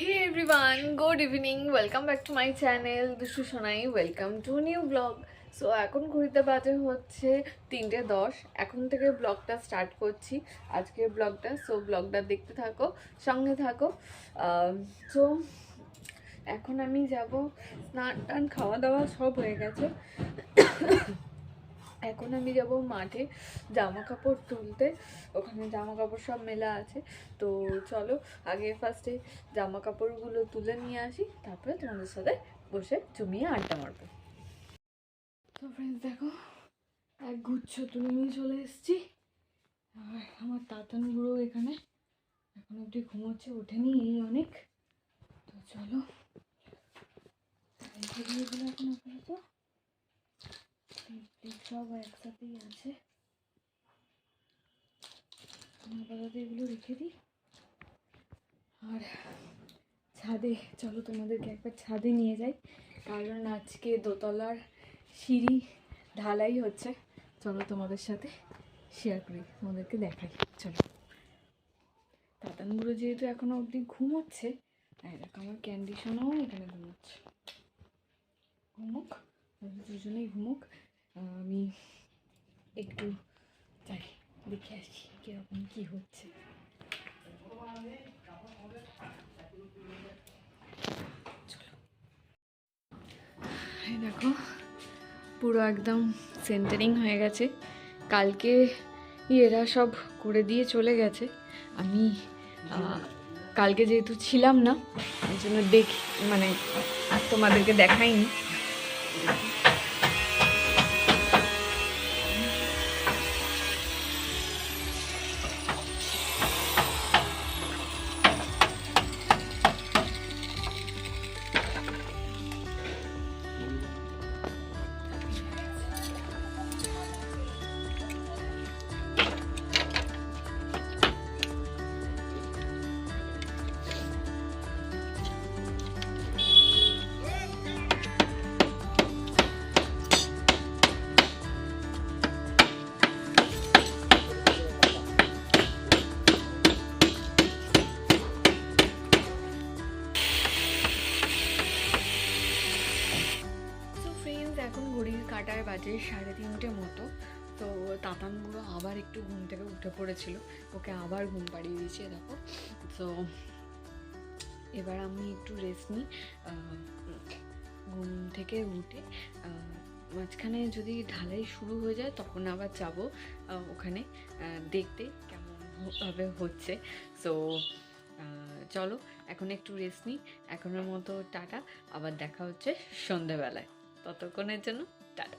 Hey everyone good evening welcome back to my channel দুশু Sonai welcome to new blog so এখন ঘুরিতে বাজে হচ্ছে তিনটে দশ। এখন থেকে ব্লগটা স্টার্ট করছি। আজকের ব্লগটা সো ব্লগটা দেখতে থাকো, সঙ্গে থাকো। সো এখন আমি যাব। স্নান টান খাওয়া দাওয়া সব হয়ে গেছে। এখন আমি যাব মাঠে জামা কাপড় তুলতে, ওখানে জামা কাপড় সব মেলা আছে। তো চলো, আগে ফার্স্টে জামা কাপড়গুলো তুলে নিয়ে আসি, তারপরে তোমাদের সাথে বসে জমিয়ে আড্ডা মারবো। তো ফ্রেন্ডস দেখো, এক গুচ্ছ তুলে নিয়ে চলে এসেছি। আর আমার তাতান বুড়ো এখানে এখন অবধি ঘুমোচ্ছে, ওঠেনি এই অনেক। তো চলো এখন আপাতত সব একসাথেই আছে। আপাতত এগুলো রেখে দিই। আর ছাদে, চলো তোমাদেরকে একবার ছাদে নিয়ে যাই। কারণ আজকে দোতলার সিঁড়ি ঢালাই হচ্ছে। চলো তোমাদের সাথে শেয়ার করি, তোমাদেরকে দেখাই। চলো। তাতানগুলো যেহেতু এখনও অবধি ঘুমোচ্ছে দেখো আমার ক্যান্ডিশনও এখানে ঘুমোচ্ছে। ঘুমুক দুজনেই ঘুমুক। আমি একটু যাই, দেখে আসি কীরকম কি হচ্ছে। দেখো, পুরো একদম সেন্টারিং হয়ে গেছে। কালকে এরা সব করে দিয়ে চলে গেছে। আমি কালকে যেহেতু ছিলাম না এই জন্য দেখি মানে আর তোমাদেরকে দেখাইনি। বাজে সাড়ে তিনটে মতো। তো তাতানগুলো আবার একটু ঘুম থেকে উঠে পড়েছিল। ওকে আবার ঘুম পাড়িয়ে দিয়েছে, দেখো। তো এবার আমি একটু রেস্ট নিই। ঘুম থেকে উঠে মাঝখানে যদি ঢালাই শুরু হয়ে যায়, তখন আবার যাব ওখানে দেখতে কেমন ভাবে হচ্ছে। সো চলো, এখন একটু রেস্ট নিই। এখনের মতো টাটা। আবার দেখা হচ্ছে সন্ধেবেলায়। ততক্ষণের জন্য টাটা।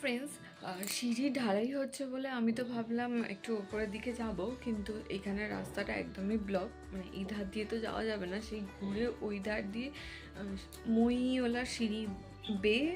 ফ্রেন্ডস সিঁড়ি ঢালাই হচ্ছে বলে আমি তো ভাবলাম একটু উপরের দিকে যাব, কিন্তু এখানে রাস্তাটা একদমই ব্লক মানে এই ধার দিয়ে তো যাওয়া যাবে না। সেই ঘুরে ওই ধার দিয়ে মইওয়ালা সিঁড়ি বেয়ে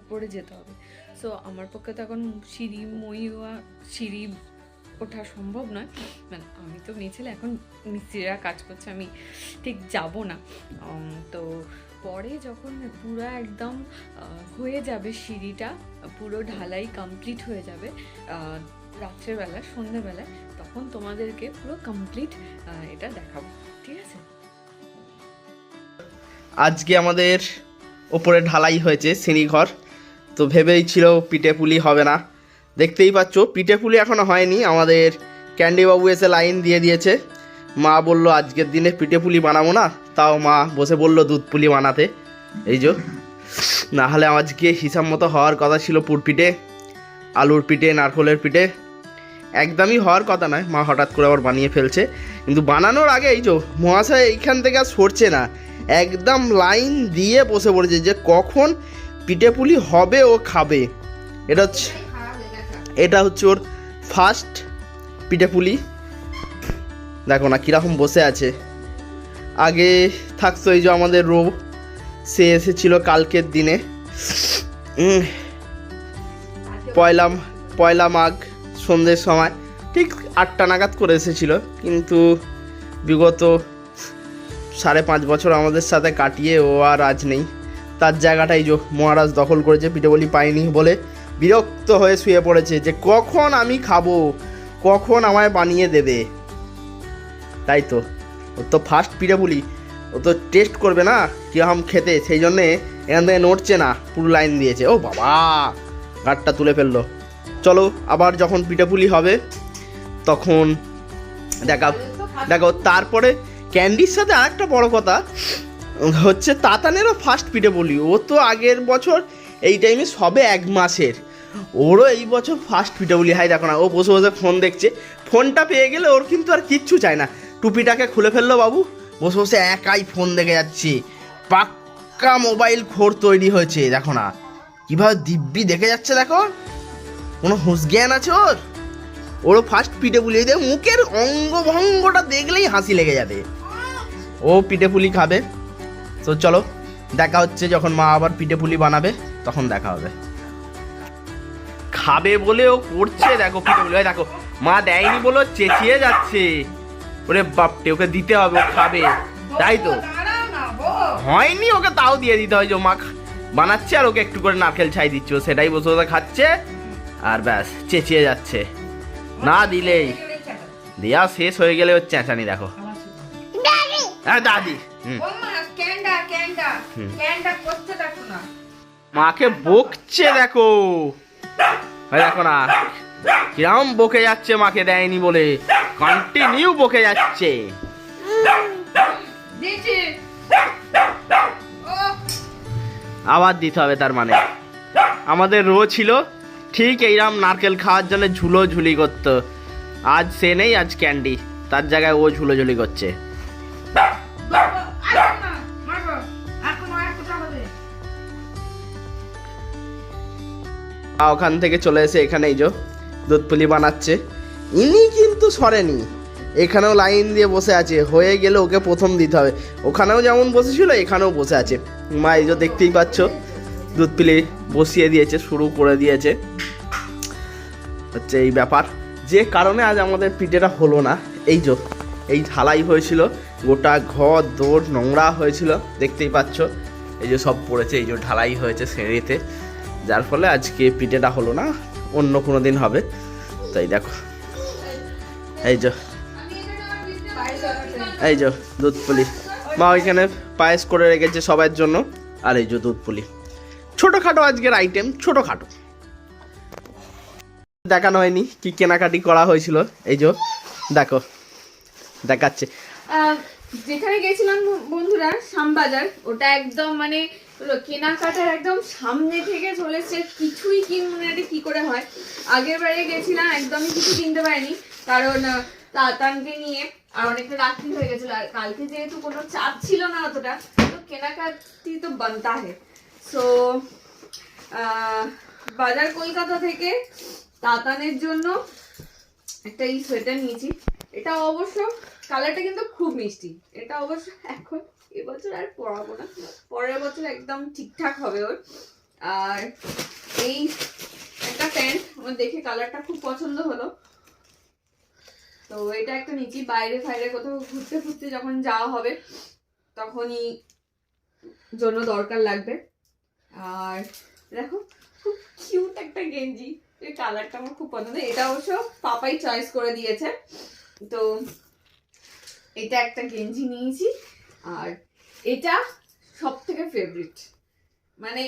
উপরে যেতে হবে। সো আমার পক্ষে তো এখন সিঁড়ি, মইওয়া, সিঁড়ি ওঠা সম্ভব নয়। মানে আমি তো মেয়ে ছেলে, এখন মিস্ত্রিরা কাজ করছে, আমি ঠিক যাব না। তো পরে যখন পুরো একদম হয়ে যাবে সিঁড়িটা, পুরো ঢালাই কমপ্লিট হয়ে যাবে রাত্রেবেলা, সন্ধেবেলায়, তখন তোমাদেরকে পুরো কমপ্লিট এটা দেখাবো। ঠিক আছে? আজকে আমাদের ওপরে ঢালাই হয়েছে সিঁড়িঘর, তো ভেবেই ছিল পিঠে পুলি হবে না। দেখতেই পাচ্ছ, পিঠে পুলি এখনও হয়নি, আমাদের ক্যান্ডিবাবু এসে লাইন দিয়ে দিয়েছে। মা বলল, আজকের দিনে পিঠে পুলি বানাবো না? তাও মা বসে বলল, দুধ পুলি বানাতে। এই যে, না হলে আজকে হিসাব মতো হওয়ার কথা ছিল পুর পিঠে, আলুর পিঠে, নারকলের পিঠে। একদমই হওয়ার কথা নয়, মা হঠাৎ করে আবার বানিয়ে ফেলছে। কিন্তু বানানোর আগে এই যে, মহাশয় এইখান থেকে আর সরছে না। একদম লাইন দিয়ে বসে পড়েছে যে কখন পিঠে পুলি হবে ও খাবে। এটা হচ্ছে এটা হচ্ছে ওর ফার্স্ট পিঠে পুলি। দেখো না, কীরকম বসে আছে। আগে থাকতো এই যে আমাদের রো, সে এসেছিল কালকের দিনে। পয়লা পয়লা মাঘ, সন্ধ্যের সময়। ঠিক আটটা নাগাদ করে এসেছিল, কিন্তু বিগত সাড়ে পাঁচ বছর আমাদের সাথে কাটিয়ে ও আর আজ নেই। তার জায়গাটাই যে মহারাজ দখল করেছে পিঠেবলি পায়নি বলে বিরক্ত হয়ে শুয়ে পড়েছে যে কখন আমি খাব, কখন আমায় বানিয়ে দেবে। তাই তো। ও তো ফার্স্ট পিঠে বলি ও তো টেস্ট করবে না কীরকম খেতে, সেই জন্যে এখান থেকে নড়ছে না, পুরো লাইন দিয়েছে। ও বাবা, গাঁটটা তুলে ফেলল। চলো, আবার যখন পিঠেপুলি হবে, তখন দেখা, দেখো তারপরে ক্যান্ডির সাথে আরেকটা বড় কথা, হচ্ছে তাতানেরও ফার্স্ট পিঠে বলি ও তো আগের বছর এই টাইমে সবে এক মাসের। ওরও এই বছর ফার্স্ট পিঠে বলি হাই দেখো না, ও বসে বসে ফোন দেখছে। ফোনটা পেয়ে গেলে ওর কিন্তু আর কিচ্ছু চায় না। টুপিটাকে খুলে ফেলল বাবু। বসে বসে একাই ফোন দেখে যাচ্ছে। পাক্কা মোবাইল খোর তৈরি হয়েছে, দেখো না। কীভাবে দিব্যি দেখে যাচ্ছে দেখো। কোনো হুঁশ জ্ঞান আছে ওর? ওরও ফার্স্ট পিঠে পুলি দেয় মুখের অঙ্গভঙ্গটা দেখলেই হাসি লেগে যাবে। ও পিঠে পুলি খাবে। তো চলো, দেখা হচ্ছে যখন মা আবার পিঠে পুলি বানাবে, তখন দেখা হবে। খাবে বলে ও করছে, দেখো পিঠে পুলি। দেখো, মা দেয়নি বলে চেঁচিয়ে যাচ্ছে। ওরে বাপটে ওকে দিতে হবে ও খাবে। তাই তো? হয়নি ওকে তাও দিয়ে দিতে হয় যে ও মা বানাচ্ছে আর ওকে একটু করে নারকেল ছাই দিচ্ছে ও সেটাই বসে বসে খাচ্ছে আর ব্যাস চেঁচিয়ে যাচ্ছে। না দিলেই। দেয়া শেষ হয়ে গেলে ওর চেঁচানি দেখো। হ্যাঁ দাদি। মাকে বকছে দেখো। ওই দেখো না। কিরম বকে যাচ্ছে মাকে দেয়নি বলে। কন্টিনিউ বকে যাচ্ছে। আবার দিতে হবে তার মানে। আমাদের রো ছিল ঠিক এইরকম নারকেল খাওয়ার জন্য ঝুলো ঝুলি করতো। আজ সে নেই আজ ক্যান্ডি। তার জায়গায় ও ঝুলো ঝুলি করছে। ওখান থেকে চলে এসে এখানেই যে। দুধ পুলি বানাচ্ছে। ইনি কিন্তু সরেনি। এখানেও লাইন দিয়ে বসে আছে। হয়ে গেলে ওকে প্রথম দিতে হবে। ওখানেও যেমন বসেছিল, এখানেও বসে আছে। মা, এই যে দেখতেই পাচ্ছ দুধ পুলি বসিয়ে দিয়েছে, শুরু করে দিয়েছে। হচ্ছে এই ব্যাপার। যে কারণে আজ আমাদের পিঠেটা হলো না। এই যে, এই ঢালাই হয়েছিল। গোটা ঘর দৌড় নোংরা হয়েছিল। দেখতেই পাচ্ছ, এই যে সব পড়েছে, এই যে ঢালাই হয়েছে সিঁড়িতে। যার ফলে আজকে পিঠেটা হলো না। অন্য কোনো দিন হবে। তাই দেখো। এই যে। এই যে দুধ পুলি মা ওইখানে পায়েস করে রেখেছে সবার জন্য। আর এই যে দুধ পুলি ছোটোখাটো আজকের আইটেম ছোটোখাটো। দেখানো হয়নি কি কেনাকাটি করা হয়েছিল। এই যে, দেখো। দেখাচ্ছে। যেখানে গেছিলাম বন্ধুরা, শ্যামবাজার, ওটা একদম মানে কেনাকাটার একদম সামনে থেকে চলেছে, কিছুই কিনবো না এটা কি করে হয়? আগের বারে গেছিলাম, একদমই কিছু কিনতে পারিনি, কারণ তাতানকে নিয়ে আর অনেকটা রাত্রি হয়ে গেছিল, আর কালকে যেহেতু কোনো চাপ ছিল না অতটা, তো কেনাকাটি তো বানতা হে সো বাজার কলকাতা থেকে তাতানের জন্য একটা এই সোয়েটার নিয়েছি। এটা অবশ্য কালারটা কিন্তু খুব মিষ্টি। এটা অবশ্য এখন এবছর আর পরাবো না। পরের বছর একদম ঠিকঠাক হবে ওর। আর এই একটা প্যান্ট, আমার দেখে কালারটা খুব পছন্দ হলো। তো এটা একটা নিচ্ছি বাইরে ফাইরে কোথাও ঘুরতে ফুরতে যখন যাওয়া হবে, তখনই জন্য দরকার লাগবে। আর দেখো, খুব কিউট একটা গেঞ্জি। এই কালারটা আমার খুব পছন্দ। এটা অবশ্য পাপাই চয়েস করে দিয়েছে। তো এটা একটা গেঞ্জি নিয়েছি। আর এটা সব থেকে ফেভারিট মানে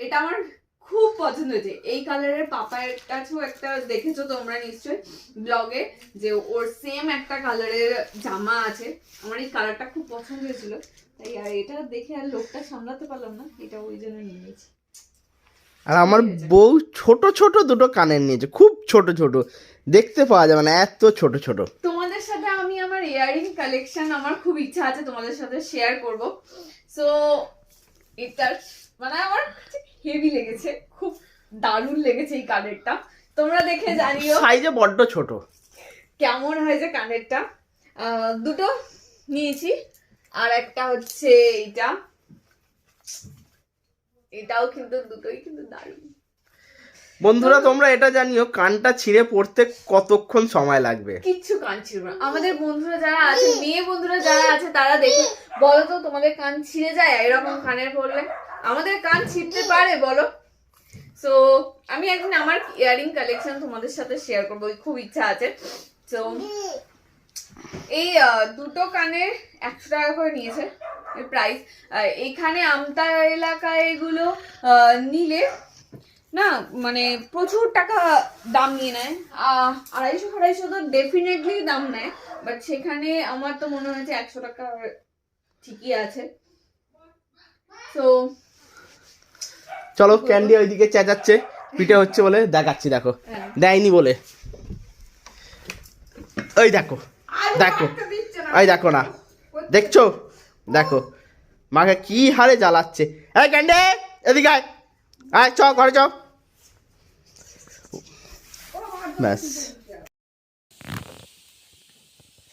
এটা আমার খুব পছন্দ হয়েছে। এই কালারের পাপার কাছেও একটা দেখেছ তোমরা নিশ্চয়ই ব্লগে যে ওর সেম একটা কালারের জামা আছে। আমার এই কালারটা খুব পছন্দ হয়েছিল। তাই আর এটা দেখে আর লোকটা সামলাতে পারলাম না এটা ওই জন্য নিয়ে নিয়েছি। আর আমার বউ ছোট ছোট দুটো কানের নিয়েছে খুব ছোট ছোট। দেখতে পাওয়া যাবে না এত ছোট ছোট তোমাদের সাথে আমি আমার ইয়ারিং কালেকশন আমার খুব ইচ্ছা আছে তোমাদের সাথে শেয়ার করব। সো এটা মানে আমার হেভি লেগেছে খুব দারুণ লেগেছে এই কানেরটা তোমরা দেখে জানিও সাইজে বড্ড ছোট। কেমন হয়েছে কানেরটা আহ, দুটো নিয়েছি আর একটা হচ্ছে এইটা। এটাও কিন্তু দুটোই কিন্তু দারুণ। বন্ধুরা, তোমরা এটা জানিও, কানটা ছিঁড়ে পড়তে কতক্ষণ সময় লাগবে? কিচ্ছু কান ছিঁড়বে না। আমাদের বন্ধুরা যারা আছে, মেয়ে বন্ধুরা যারা আছে, তারা দেখো, বলো তো, তোমাদের কান ছিঁড়ে যায়? এরকম কানের পড়লে? আমাদের কান ছিঁড়তে পারে, বলো। সো আমি একদিন আমার ইয়ারিং কালেকশন তোমাদের সাথে শেয়ার করব খুব ইচ্ছা আছে। তো এই দুটো কানে একশো টাকা করে নিয়েছে প্রাইস এখানে আমতা এলাকায় এগুলো নিলে না মানে প্রচুর টাকা দাম নিয়ে নেয়। আহ, আড়াইশো আড়াইশো তো ডেফিনেটলি দাম নেয় বাট সেখানে আমার তো মনে হয়েছে একশো টাকা ঠিকই আছে। তো চলো ক্যান্ডি ওইদিকে চেঁচাচ্ছে পিঠে হচ্ছে বলে দেখাচ্ছি দেখো। হ্যাঁ। দেয়নি বলে। ওই দেখো দেখো। ওই দেখো না। দেখছ? দেখো। মাকে কি হারে জ্বালাচ্ছে। এই ক্যান্ডি এদিকে আয়। আয় চ ঘরে চ। ব্যাস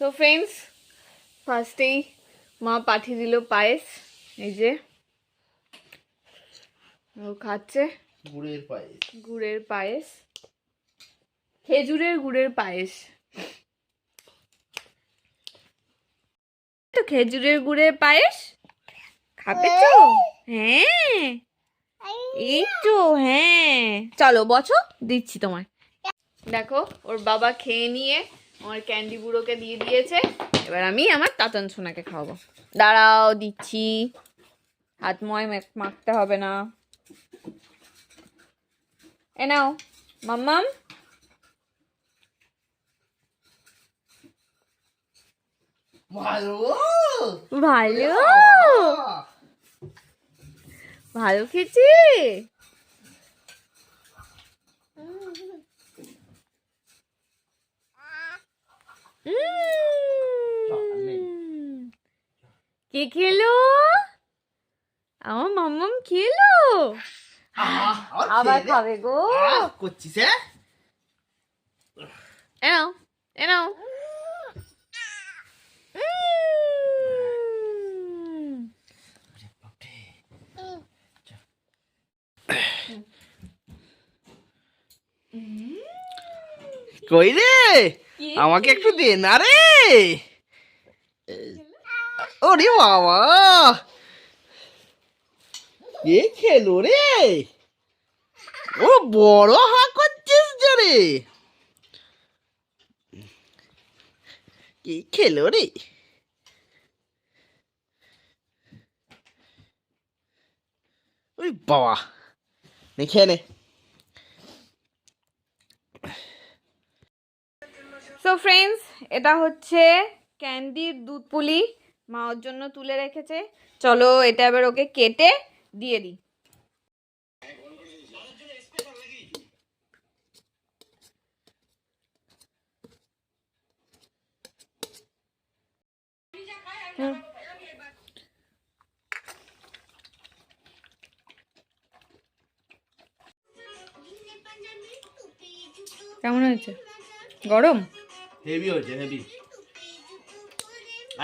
সো ফ্রেন্ডস ফার্স্টেই মা পাঠিয়ে দিল পায়েস এই যে। ও খাচ্ছে। গুড়ের পায়ে গুড়ের পায়েস। খেজুরের গুড়ের পায়েস। তো খেজুরের গুড়ের পায়েস? খাবে তো? হ্যাঁ। এই তো হ্যাঁ। চলো বছো দিচ্ছি তোমার দেখো ওর বাবা খেয়ে নিয়ে আমার ক্যান্ডি বুড়োকে দিয়ে দিয়েছে। এবার আমি আমার তাতন সোনাকে খাওয়াবো। দাঁড়াও দিচ্ছি। হাত ময় মাখতে হবে না। এ নাও মাম্মাম। ভালো? ভালো? ভালো। খেয়েছি কে খেলো? আমার মাম্মাম খেলো? আবার খাবে গো। করছিস হ্যাঁ? এনাও এনাও কই রে? আমাকে একটু দে না রে ওরে বাবা! কে খেলো রে? ও বড় হা করছিস যে রে! কে খেলো রে? ওই বাবা! নে, খেয়ে নে। সো ফ্রেন্ডস এটা হচ্ছে ক্যান্ডির দুধ পুলি। মা ওর জন্য তুলে রেখেছে। চলো এটা এবার ওকে কেটে দিয়ে দিই। কেমন হয়েছে? গরম? হেভি হয়েছে হেভি।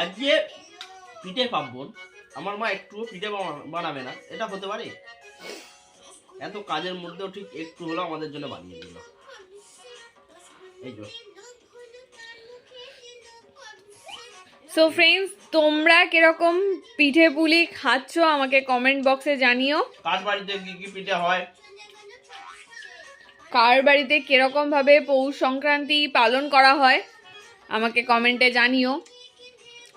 আজকে পিঠে পাম্পন আমার মা একটুও পিঠে বানাবে না এটা হতে পারে। এত কাজের মধ্যেও ঠিক একটু হলেও আমাদের জন্য বানিয়ে দিল। এই তো সো ফ্রেন্ডস তোমরা কীরকম পিঠে পুলি খাচ্ছ আমাকে কমেন্ট বক্সে জানিও। কার বাড়িতে কি কি পিঠে হয়? কার বাড়িতে কীরকমভাবে পৌষ সংক্রান্তি পালন করা হয়, আমাকে কমেন্টে জানিও।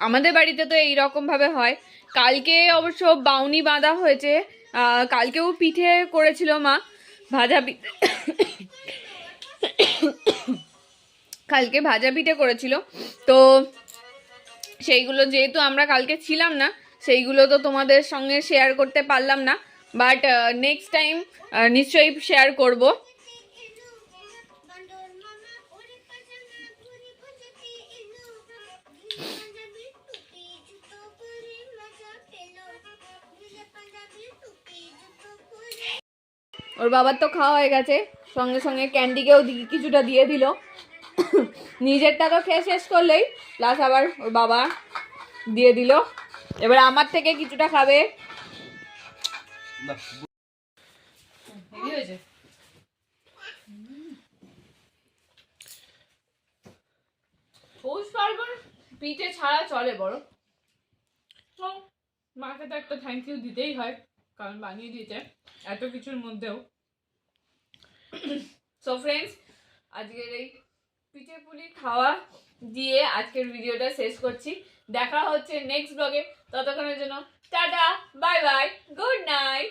আমাদের বাড়িতে তো এই রকমভাবে হয়। কালকে অবশ্য বাউনি বাঁধা হয়েছে কালকেও পিঠে করেছিল মা, ভাজা পিঠে কালকে ভাজা পিঠে করেছিল। তো সেইগুলো যেহেতু আমরা কালকে ছিলাম না, সেইগুলো তো তোমাদের সঙ্গে শেয়ার করতে পারলাম না। বাট নেক্সট টাইম নিশ্চয়ই শেয়ার করব। ওর বাবার তো খাওয়া হয়ে গেছে। সঙ্গে সঙ্গে ক্যান্ডিকেও কিছুটা দিয়ে দিল। নিজেরটা তো খেয়ে শেষ করলেই প্লাস আবার ওর বাবা দিয়ে দিল। এবার আমার থেকে কিছুটা খাবে। পৌষ পিঠে ছাড়া চলে বড়। মাকে তো একটা থ্যাংক ইউ দিতেই হয়, কারণ বানিয়ে দিয়েছে এত কিছুর মধ্যেও। সো ফ্রেন্ডস আজকের এই পিঠে পুলি খাওয়া দিয়ে আজকের ভিডিওটা শেষ করছি। দেখা হচ্ছে নেক্সট ব্লগে ততক্ষণের জন্য tata bye bye good night